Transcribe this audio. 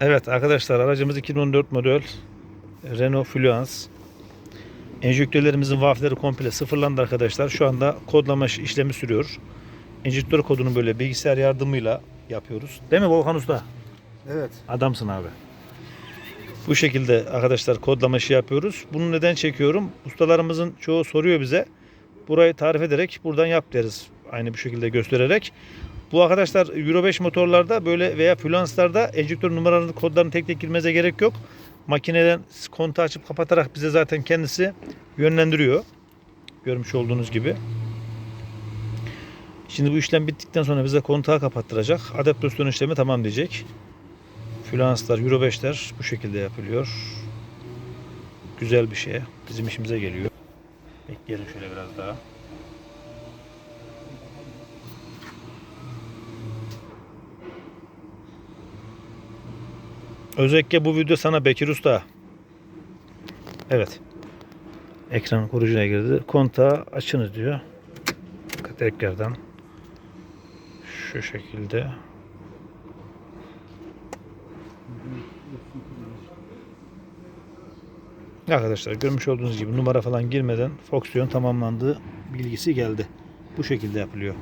Evet arkadaşlar aracımız 2014 model Renault Fluence. Enjektörlerimizin valfleri komple sıfırlandı arkadaşlar. Şu anda kodlama iş- işlemi sürüyor. Enjektör kodunu böyle bilgisayar yardımıyla yapıyoruz. Değil mi Volkan Usta? Evet. Adamsın abi. Bu şekilde arkadaşlar kodlama işi yapıyoruz. Bunu neden çekiyorum? Ustalarımızın çoğu soruyor bize. Burayı tarif ederek buradan yap deriz. Aynı bu şekilde göstererek. Bu arkadaşlar Euro 5 motorlarda böyle veya Fluence'larda enjektör numaralarını kodlarını tek tek girmenize gerek yok. Makineden kontağı açıp kapatarak bize zaten kendisi yönlendiriyor. Görmüş olduğunuz gibi. Şimdi bu işlem bittikten sonra bize kontağı kapattıracak. Adaptasyon işlemi tamam diyecek. Fluence'lar, Euro 5'ler bu şekilde yapılıyor. Güzel bir şey. Bizim işimize geliyor. Bekleyelim şöyle biraz daha. Özellikle bu video sana Bekir Usta. Evet. Ekran koruyucuya girdi. Kontağı açınız diyor. Tekrardan. Şu şekilde. Arkadaşlar görmüş olduğunuz gibi numara falan girmeden fonksiyon tamamlandığı bilgisi geldi. Bu şekilde yapılıyor.